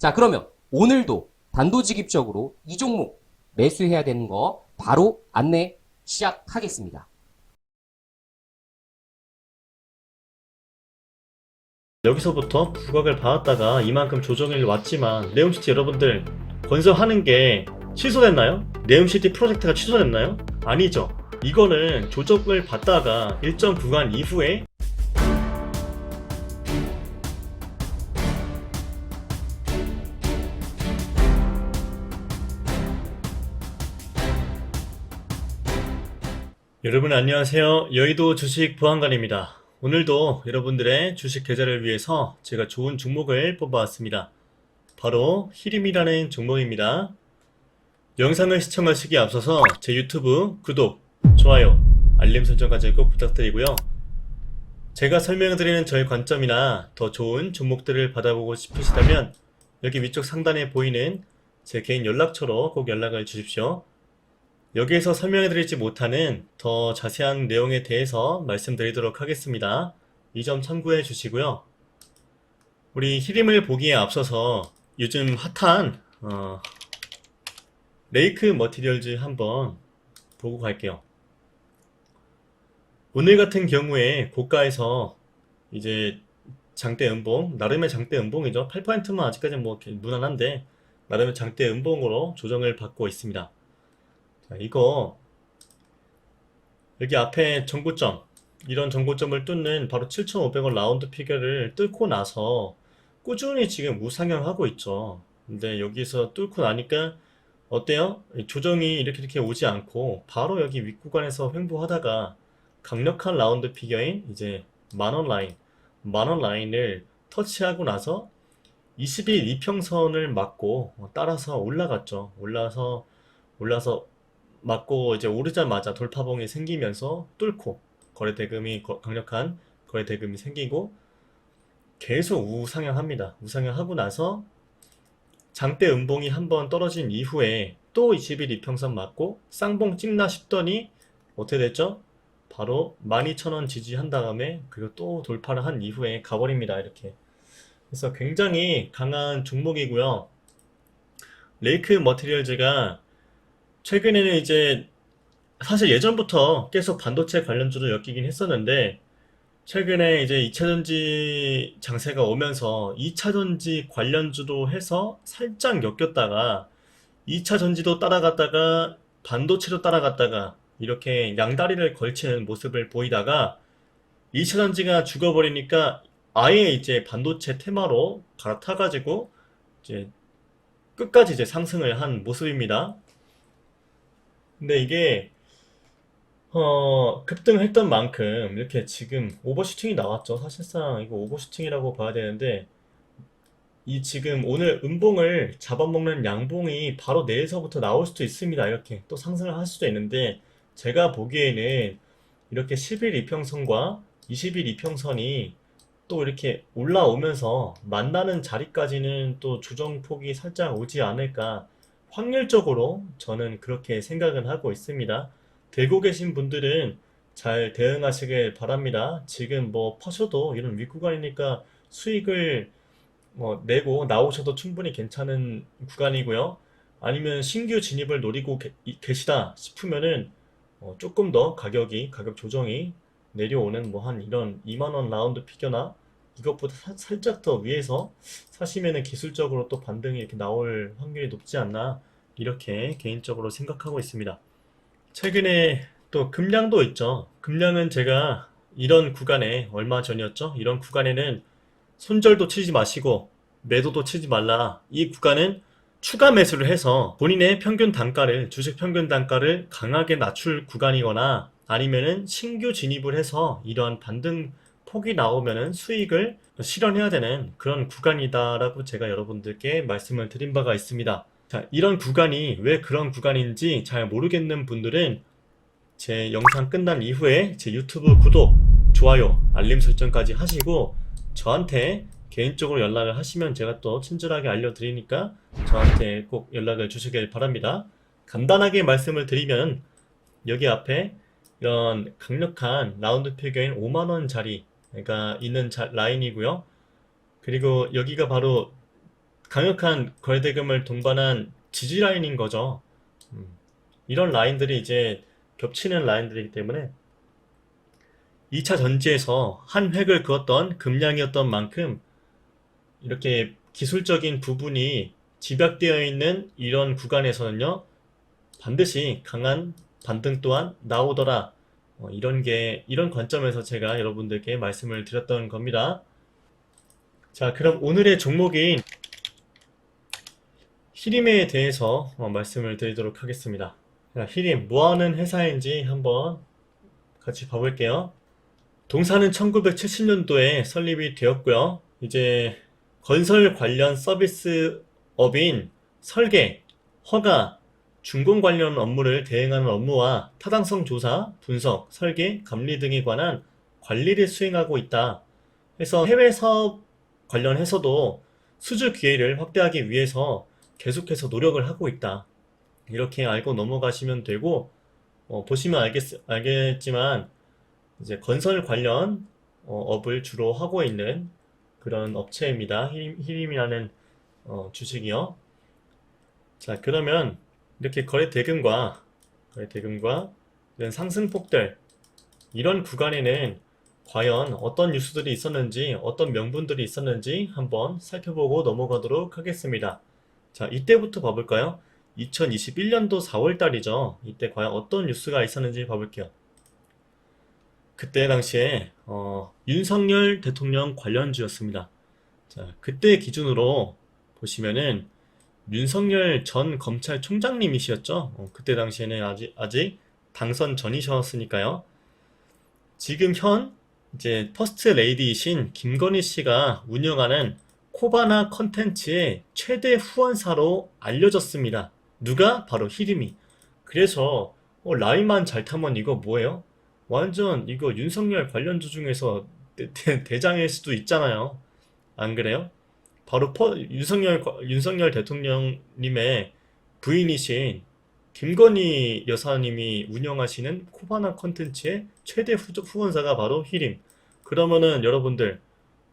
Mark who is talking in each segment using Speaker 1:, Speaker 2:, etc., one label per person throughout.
Speaker 1: 자 그러면 오늘도 단도직입적으로 이 종목 매수해야 되는 거 바로 안내 시작하겠습니다.
Speaker 2: 여기서부터 부각을 받았다가 이만큼 조정이 왔지만 네옴시티 여러분들 건설하는 게 취소됐나요? 네옴시티 프로젝트가 취소됐나요? 아니죠. 이거는 조정을 받다가 일정 구간 이후에 여러분 안녕하세요. 여의도 주식 보안관입니다. 오늘도 여러분들의 주식 계좌를 위해서 제가 좋은 종목을 뽑아왔습니다. 바로 히림이라는 종목입니다. 영상을 시청하시기에 앞서서 제 유튜브 구독, 좋아요, 알림 설정까지 꼭 부탁드리고요. 제가 설명드리는 저의 관점이나 더 좋은 종목들을 받아보고 싶으시다면 여기 위쪽 상단에 보이는 제 개인 연락처로 꼭 연락을 주십시오. 여기에서 설명해드리지 못하는 더 자세한 내용에 대해서 말씀드리도록 하겠습니다. 이 점 참고해 주시고요. 우리 히림을 보기에 앞서서 요즘 핫한 어, 레이크 머티리얼즈 한번 보고 갈게요. 오늘 같은 경우에 고가에서 이제 장대 음봉, 나름의 장대 음봉이죠. 8%만 아직까지는 뭐 무난한데 나름의 장대 음봉으로 조정을 받고 있습니다. 자, 이거 여기 앞에 정고점 이런 정고점을 뚫는 바로 7,500원 라운드 피겨를 뚫고 나서 꾸준히 지금 우상향하고 있죠. 근데 여기서 뚫고 나니까 어때요? 조정이 이렇게 이렇게 오지 않고 바로 여기 윗구간에서 횡보하다가 강력한 라운드 피겨인 이제 만원 라인, 만원 라인을 터치하고 나서 20일 이평선을 맞고 따라서 올라갔죠. 올라서 올라서 맞고 이제 오르자마자 돌파봉이 생기면서 뚫고 거래 대금이 거- 강력한 거래 대금이 생기고 계속 우상향합니다. 우상향하고 나서 장대 음봉이 한번 떨어진 이후에 또 20일 이평선 맞고 쌍봉 찍나 싶더니 어떻게 됐죠? 바로 12,000원 지지한 다음에 그리고 또 돌파를 한 이후에 가버립니다. 이렇게. 그래서 굉장히 강한 종목이고요. 레이크 머티리얼즈가 최근에는 이제 사실 예전부터 계속 반도체 관련주로 엮이긴 했었는데 최근에 이제 2차전지 장세가 오면서 2차전지 관련주로 해서 살짝 엮였다가 2차전지도 따라갔다가 반도체도 따라갔다가 이렇게 양다리를 걸치는 모습을 보이다가 2차전지가 죽어버리니까 아예 이제 반도체 테마로 갈아타가지고 이제 끝까지 이제 상승을 한 모습입니다. 근데 이게 어, 급등했던 만큼 이렇게 지금 오버슈팅이 나왔죠. 사실상 이거 오버슈팅이라고 봐야 되는데 이 지금 오늘 음봉을 잡아먹는 양봉이 바로 내에서부터 나올 수도 있습니다. 이렇게 또 상승을 할 수도 있는데 제가 보기에는 이렇게 10일 이평선과 20일 이평선이 또 이렇게 올라오면서 만나는 자리까지는 또 조정폭이 살짝 오지 않을까 확률적으로 저는 그렇게 생각은 하고 있습니다. 들고 계신 분들은 잘 대응하시길 바랍니다. 지금 뭐 퍼셔도 이런 윗구간이니까 수익을 뭐 내고 나오셔도 충분히 괜찮은 구간이고요. 아니면 신규 진입을 노리고 계, 이- 계시다 싶으면은 어, 조금 더 가격이 가격 조정이 내려오는 뭐 한 이런 2만 원 라운드 피겨나 이것보다 사- 살짝 더 위에서 사시면은 기술적으로 또 반등이 이렇게 나올 확률이 높지 않나 이렇게 개인적으로 생각하고 있습니다. 최근에 또 금량도 있죠. 금량은 제가 이런 구간에 얼마 전이었죠? 이런 구간에는 손절도 치지 마시고 매도도 치지 말라. 이 구간은 추가 매수를 해서 본인의 평균 단가를, 주식 평균 단가를 강하게 낮출 구간이거나 아니면은 신규 진입을 해서 이러한 반등 폭이 나오면은 수익을 실현해야 되는 그런 구간이다라고 제가 여러분들께 말씀을 드린 바가 있습니다. 자, 이런 구간이 왜 그런 구간인지 잘 모르겠는 분들은 제 영상 끝난 이후에 제 유튜브 구독, 좋아요, 알림 설정까지 하시고 저한테 개인적으로 연락을 하시면 제가 또 친절하게 알려드리니까 저한테 꼭 연락을 주시길 바랍니다. 간단하게 말씀을 드리면 여기 앞에 이런 강력한 라운드 피겨인 5만원짜리 가 있는 자- 라인이고요. 그리고 여기가 바로 강력한 거래대금을 동반한 지지 라인인 거죠. 음, 이런 라인들이 이제 겹치는 라인들이기 때문에 2차 전지에서 한 획을 그었던 금량이었던 만큼 이렇게 기술적인 부분이 집약되어 있는 이런 구간에서는요, 반드시 강한 반등 또한 나오더라. 어, 이런 게, 이런 관점에서 제가 여러분들께 말씀을 드렸던 겁니다. 자, 그럼 오늘의 종목인 히림에 대해서 어, 말씀을 드리도록 하겠습니다. 자, 히림, 뭐 하는 회사인지 한번 같이 봐볼게요. 동사는 1970년도에 설립이 되었고요. 이제 건설 관련 서비스업인 설계, 허가, 준공 관련 업무를 대행하는 업무와 타당성 조사, 분석, 설계, 감리 등에 관한 관리를 수행하고 있다. 그래서 해외 사업 관련해서도 수주 기회를 확대하기 위해서 계속해서 노력을 하고 있다. 이렇게 알고 넘어가시면 되고, 어, 보시면 알겠, 알겠지만, 이제 건설 관련 어, 업을 주로 하고 있는 그런 업체입니다. 히림, 히림이라는 어, 주식이요. 자, 그러면 이렇게 거래 대금과 거래 대금과 이런 상승폭들 이런 구간에는 과연 어떤 뉴스들이 있었는지 어떤 명분들이 있었는지 한번 살펴보고 넘어가도록 하겠습니다. 자, 이때부터 봐볼까요? 2021년도 4월 달이죠. 이때 과연 어떤 뉴스가 있었는지 봐볼게요. 그때 당시에 어, 윤석열 대통령 관련주였습니다. 자, 그때 기준으로 보시면은 윤석열 전 검찰총장님이셨죠? 어, 그때 당시에는 아직 아직 당선 전이셨으니까요. 지금 현 이제 퍼스트 레이디이신 김건희 씨가 운영하는 코바나 컨텐츠의 최대 후원사로 알려졌습니다. 누가? 바로 히림이. 그래서 어, 라인만 잘 타면 이거 뭐예요? 완전 이거 윤석열 관련주 중에서 대, 장일 수도 있잖아요. 안 그래요? 바로 퍼- 윤석열, 윤석열 대통령님의 부인이신 김건희 여사님이 운영하시는 코바나 컨텐츠의 최대 후, 후원사가 바로 히림. 그러면은 여러분들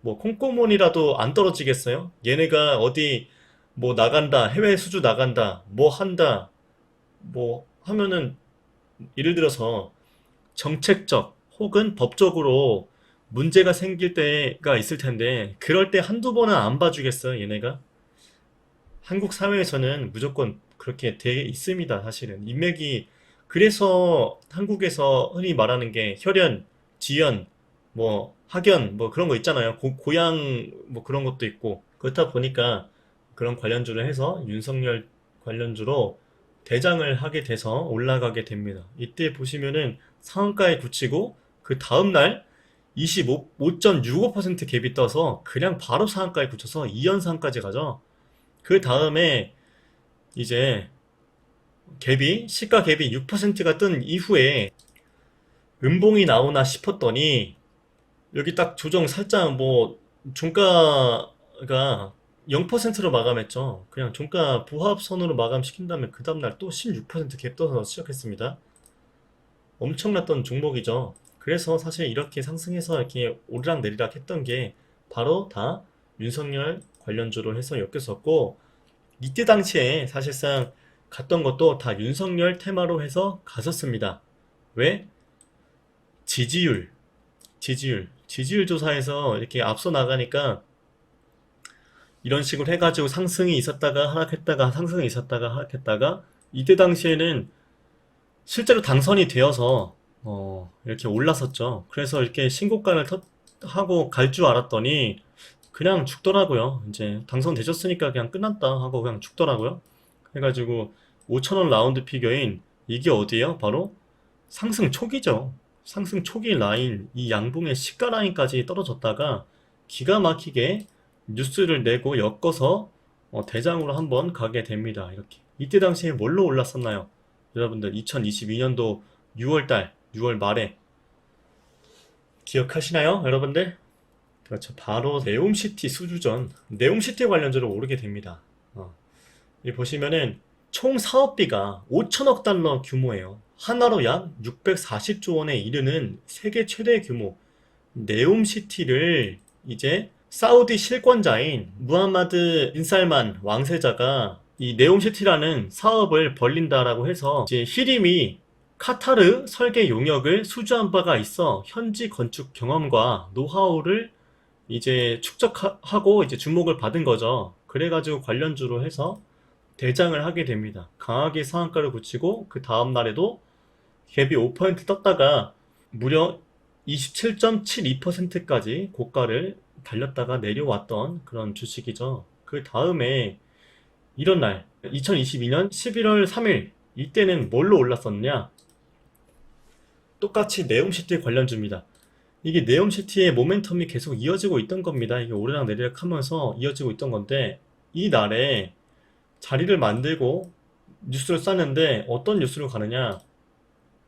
Speaker 2: 뭐 콩고문이라도 안 떨어지겠어요? 얘네가 어디 뭐 나간다, 해외 수주 나간다, 뭐 한다, 뭐 하면은 예를 들어서 정책적 혹은 법적으로 문제가 생길 때가 있을 텐데 그럴 때 한두 번은 안 봐주겠어요, 얘네가? 한국 사회에서는 무조건 그렇게 돼 있습니다, 사실은. 인맥이 그래서 한국에서 흔히 말하는 게 혈연, 지연, 뭐 학연 뭐 그런 거 있잖아요. 고, 고향 뭐 그런 것도 있고 그렇다 보니까 그런 관련주를 해서 윤석열 관련주로 대장을 하게 돼서 올라가게 됩니다. 이때 보시면은 상한가에 굳히고 그 다음 날 25.65% 갭이 떠서 그냥 바로 상한가에 굳혀서 2연상까지 가죠. 그 다음에 이제 갭이 시가 갭이 6%가 뜬 이후에 음봉이 나오나 싶었더니 여기 딱 조정 살짝 뭐 종가가 0%로 마감했죠. 그냥 종가 부합선으로 마감시킨 다음에 그 다음날 또 16%갭 떠서 시작했습니다. 엄청났던 종목이죠. 그래서 사실 이렇게 상승해서 이렇게 오르락 내리락 했던 게 바로 다 윤석열 관련주로 해서 엮였었고 이때 당시에 사실상 갔던 것도 다 윤석열 테마로 해서 갔었습니다. 왜? 지지율, 지지율, 지지율 조사에서 이렇게 앞서 나가니까 이런 식으로 해가지고 상승이 있었다가 하락했다가 상승이 있었다가 하락했다가 이때 당시에는 실제로 당선이 되어서 어, 이렇게 올랐었죠. 그래서 이렇게 신고가를 터- 하고 갈 줄 알았더니 그냥 죽더라고요. 이제 당선되셨으니까 그냥 끝났다 하고 그냥 죽더라고요. 해가지고 5천원 라운드 피겨인 이게 어디예요? 바로 상승 초기죠. 상승 초기 라인, 이 양봉의 시가 라인까지 떨어졌다가 기가 막히게 뉴스를 내고 엮어서 어, 대장으로 한번 가게 됩니다. 이렇게. 이때 당시에 뭘로 올랐었나요? 여러분들 2022년도 6월달, 6월 말에 기억하시나요? 여러분들? 그렇죠. 바로 네옴시티 수주전, 네옴시티 관련주로 오르게 됩니다. 어. 보시면은 총 사업비가 5천억 달러 규모예요. 하나로 약 640조 원에 이르는 세계 최대 규모 네옴시티를 이제 사우디 실권자인 무하마드 빈살만 왕세자가 이 네옴시티라는 사업을 벌린다라고 해서 이제 히림이 카타르 설계 용역을 수주한 바가 있어 현지 건축 경험과 노하우를 이제 축적하고 이제 주목을 받은 거죠. 그래가지고 관련주로 해서 대장을 하게 됩니다. 강하게 상한가를 굳히고 그 다음 날에도 갭이 5% 떴다가 무려 27.72%까지 고가를 달렸다가 내려왔던 그런 주식이죠. 그 다음에 이런 날 2022년 11월 3일 이때는 뭘로 올랐었냐? 똑같이 네옴시티 관련주입니다. 이게 네옴시티의 모멘텀이 계속 이어지고 있던 겁니다. 이게 오르락 내리락 하면서 이어지고 있던 건데 이 날에 자리를 만들고 뉴스를 쌌는데 어떤 뉴스로 가느냐?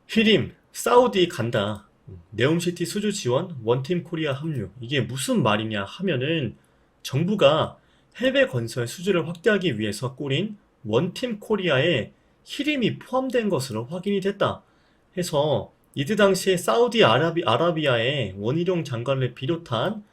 Speaker 2: 휘림, 사우디 간다. 네옴시티 수주 지원, 원팀 코리아 합류. 이게 무슨 말이냐 하면은 정부가 해외 건설 수주를 확대하기 위해서 꾸린 원팀 코리아에 히림이 포함된 것으로 확인이 됐다. 해서 이때 당시에 사우디 아라비, 아라비아의 원희룡 장관을 비롯한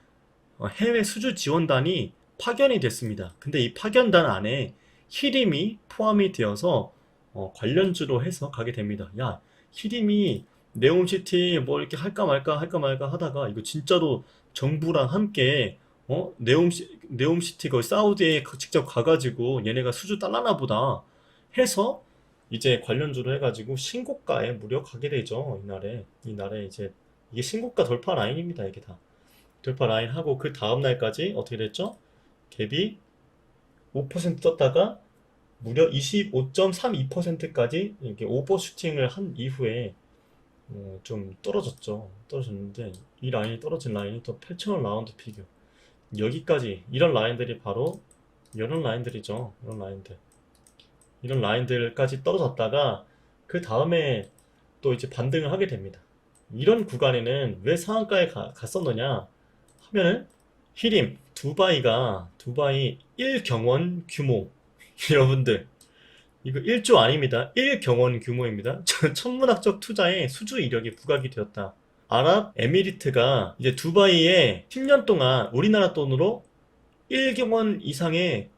Speaker 2: 어, 해외 수주 지원단이 파견이 됐습니다. 근데 이 파견단 안에 히림이 포함이 되어서 어, 관련주로 해서 가게 됩니다. 야, 히림이 네옴시티 뭐 이렇게 할까 말까 할까 말까 하다가 이거 진짜로 정부랑 함께 어 네옴시 네옴시티 거 사우디에 가- 직접 가가지고 얘네가 수주 딸라나 보다 해서 이제 관련주로 해가지고 신고가에 무려 가게 되죠 이날에 이날에 이제 이게 신고가 돌파 라인입니다 이게 다 돌파 라인 하고 그 다음 날까지 어떻게 됐죠? 갭이 5% 떴다가 무려 25.32%까지 이렇게 오버 슈팅을 한 이후에 어, 좀 떨어졌죠. 떨어졌는데 이 라인이 떨어진 라인이 또 8,000원 라운드 피겨. 여기까지 이런 라인들이 바로 이런 라인들이죠. 이런 라인들. 이런 라인들까지 떨어졌다가 그 다음에 또 이제 반등을 하게 됩니다. 이런 구간에는 왜 상한가에 가- 갔었느냐 하면은 히림, 두바이가 두바이 1경원 규모 여러분들 이거 1조 아닙니다. 1경원 규모입니다. 저- 천문학적 투자에 수주 이력이 부각이 되었다. 아랍 에미리트가 이제 두바이에 10년 동안 우리나라 돈으로 1경원 이상의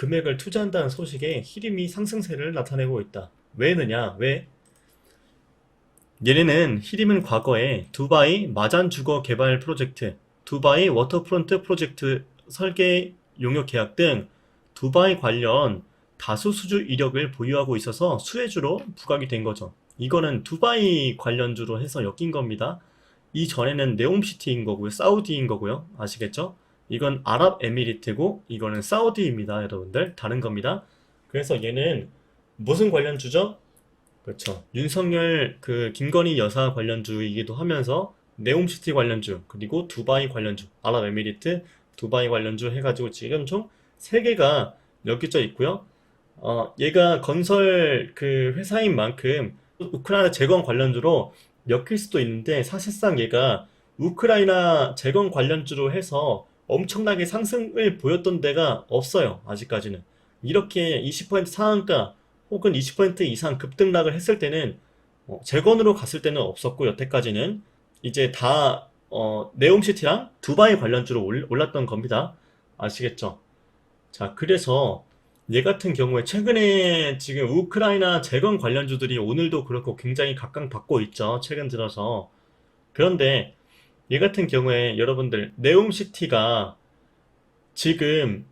Speaker 2: 금액을 투자한다는 소식에 히림이 상승세를 나타내고 있다. 왜느냐? 왜? 얘네는 히림은 과거에 두바이 마잔 주거 개발 프로젝트, 두바이 워터프론트 프로젝트 설계 용역 계약 등 두바이 관련 다수 수주 이력을 보유하고 있어서 수혜주로 부각이 된 거죠. 이거는 두바이 관련주로 해서 엮인 겁니다. 이전에는 네옴시티인 거고요. 사우디인 거고요. 아시겠죠? 이건 아랍에미리트고 이거는 사우디입니다, 여러분들. 다른 겁니다. 그래서 얘는 무슨 관련주죠? 그렇죠. 윤석열 그 김건희 여사 관련주이기도 하면서 네옴시티 관련주 그리고 두바이 관련주 아랍에미리트 두바이 관련주 해가지고 지금 총 3개가 엮여져 있고요. 어, 얘가 건설 그 회사인 만큼 우크라이나 재건 관련주로 엮일 수도 있는데 사실상 얘가 우크라이나 재건 관련주로 해서 엄청나게 상승을 보였던 데가 없어요. 아직까지는. 이렇게 20% 상한가 혹은 20% 이상 급등락을 했을 때는 어, 재건으로 갔을 때는 없었고 여태까지는 이제 다 어, 네옴시티랑 두바이 관련주로 올- 올랐던 겁니다. 아시겠죠? 자, 그래서 얘 같은 경우에 최근에 지금 우크라이나 재건 관련주들이 오늘도 그렇고 굉장히 각광받고 있죠. 최근 들어서. 그런데 얘 같은 경우에 여러분들 네옴시티가 지금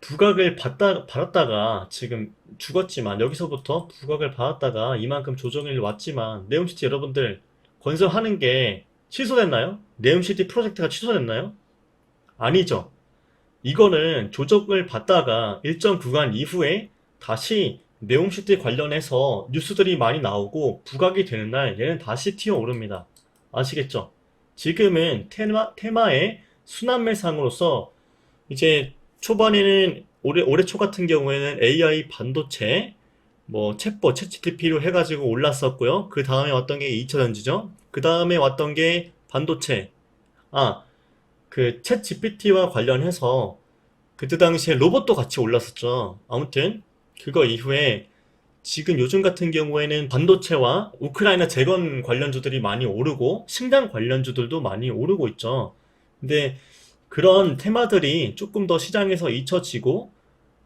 Speaker 2: 부각을 받다, 받았다가 지금 죽었지만 여기서부터 부각을 받았다가 이만큼 조정이 왔지만 네옴시티 여러분들 건설하는 게 취소됐나요? 네옴시티 프로젝트가 취소됐나요? 아니죠. 이거는 조정을 받다가 일정 구간 이후에 다시 네옴시티 관련해서 뉴스들이 많이 나오고 부각이 되는 날 얘는 다시 튀어오릅니다. 아시겠죠? 지금은 테마, 테마의 순환매상으로서 이제 초반에는 올해, 올해 초 같은 경우에는 AI 반도체, 뭐 챗봇, 챗GPT로 해가지고 올랐었고요. 그 다음에 왔던 게 2차 전지죠. 그 다음에 왔던 게 반도체. 아, 그 챗GPT와 관련해서 그때 당시에 로봇도 같이 올랐었죠. 아무튼 그거 이후에 지금 요즘 같은 경우에는 반도체와 우크라이나 재건 관련주들이 많이 오르고 식량 관련주들도 많이 오르고 있죠. 근데 그런 테마들이 조금 더 시장에서 잊혀지고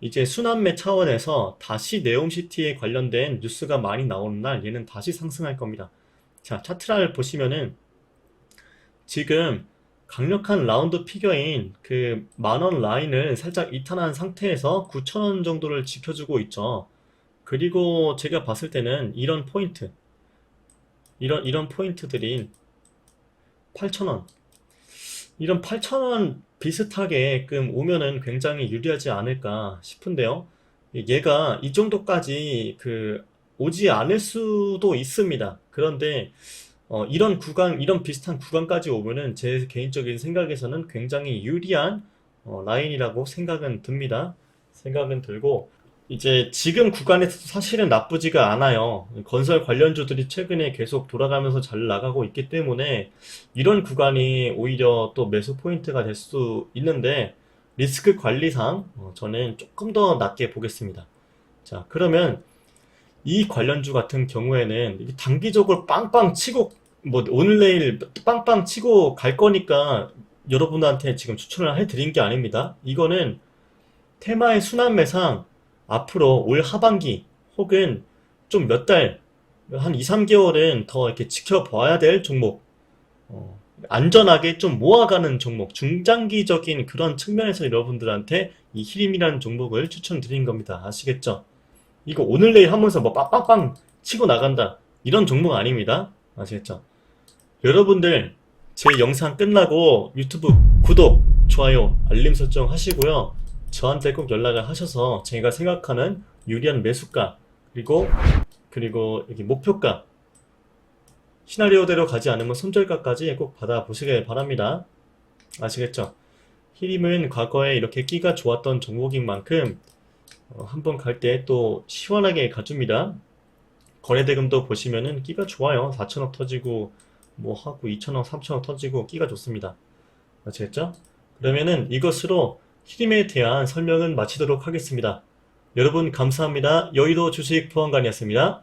Speaker 2: 이제 순환매 차원에서 다시 네옴시티에 관련된 뉴스가 많이 나오는 날 얘는 다시 상승할 겁니다. 자, 차트를 보시면은 지금 강력한 라운드 피겨인 그 만원 라인을 살짝 이탈한 상태에서 9,000원 정도를 지켜주고 있죠. 그리고 제가 봤을 때는 이런 포인트, 이런, 이런 포인트들인 8,000원, 이런 8,000원 비슷하게끔 오면은 굉장히 유리하지 않을까 싶은데요. 얘가 이 정도까지 그 오지 않을 수도 있습니다. 그런데 어, 이런 구간, 이런 비슷한 구간까지 오면은 제 개인적인 생각에서는 굉장히 유리한 어, 라인이라고 생각은 듭니다. 생각은 들고 이제 지금 구간에서도 사실은 나쁘지가 않아요. 건설 관련주들이 최근에 계속 돌아가면서 잘 나가고 있기 때문에 이런 구간이 오히려 또 매수 포인트가 될 수 있는데 리스크 관리상 어, 저는 조금 더 낮게 보겠습니다. 자, 그러면 이 관련주 같은 경우에는 단기적으로 빵빵 치고 뭐 오늘 내일 빵빵 치고 갈 거니까 여러분한테 지금 추천을 해드린 게 아닙니다. 이거는 테마의 순환매상 앞으로 올 하반기 혹은 좀 몇 달, 한 2, 3개월은 더 이렇게 지켜봐야 될 종목. 어, 안전하게 좀 모아가는 종목, 중장기적인 그런 측면에서 여러분들한테 이 히림이라는 종목을 추천드린 겁니다. 아시겠죠? 이거 오늘 내일 하면서 뭐 빵빵빵 치고 나간다. 이런 종목 아닙니다. 아시겠죠? 여러분들 제 영상 끝나고 유튜브 구독, 좋아요, 알림 설정 하시고요. 저한테 꼭 연락을 하셔서 제가 생각하는 유리한 매수가 그리고 그리고 여기 목표가 시나리오대로 가지 않으면 손절가까지 꼭 받아보시길 바랍니다. 아시겠죠? 히림은 과거에 이렇게 끼가 좋았던 종목인 만큼 어, 한번 갈 때 또 시원하게 가줍니다. 거래대금도 보시면은 끼가 좋아요. 4천억 터지고 뭐 하고 2천억, 3천억 터지고 끼가 좋습니다. 아시겠죠? 그러면은 이것으로 히림에 대한 설명은 마치도록 하겠습니다. 여러분 감사합니다. 여의도 주식 보안관이었습니다.